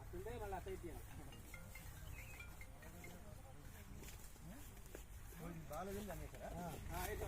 అట్టుంటే మళ్ళీ అట్ట అయిపోయాను బాగాలేదండి అన్నీ కదా అయితే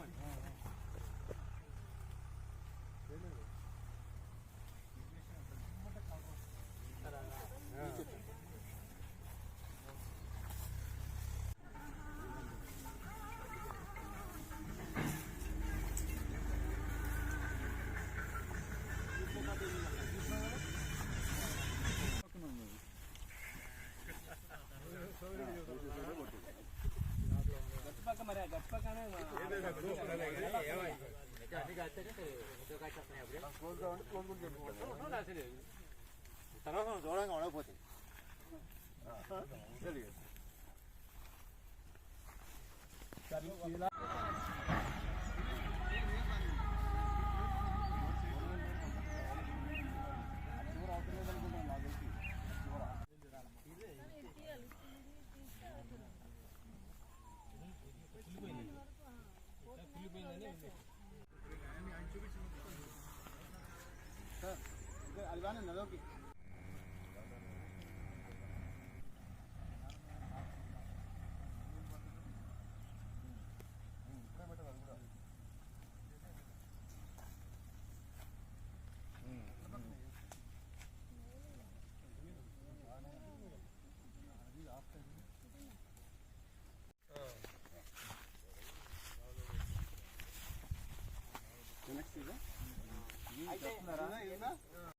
గప్పక మరి గప్పకనే తర్వాత దూరంగా ఉండకపోతే. సరే. divanes na doki. Next is it? అయితే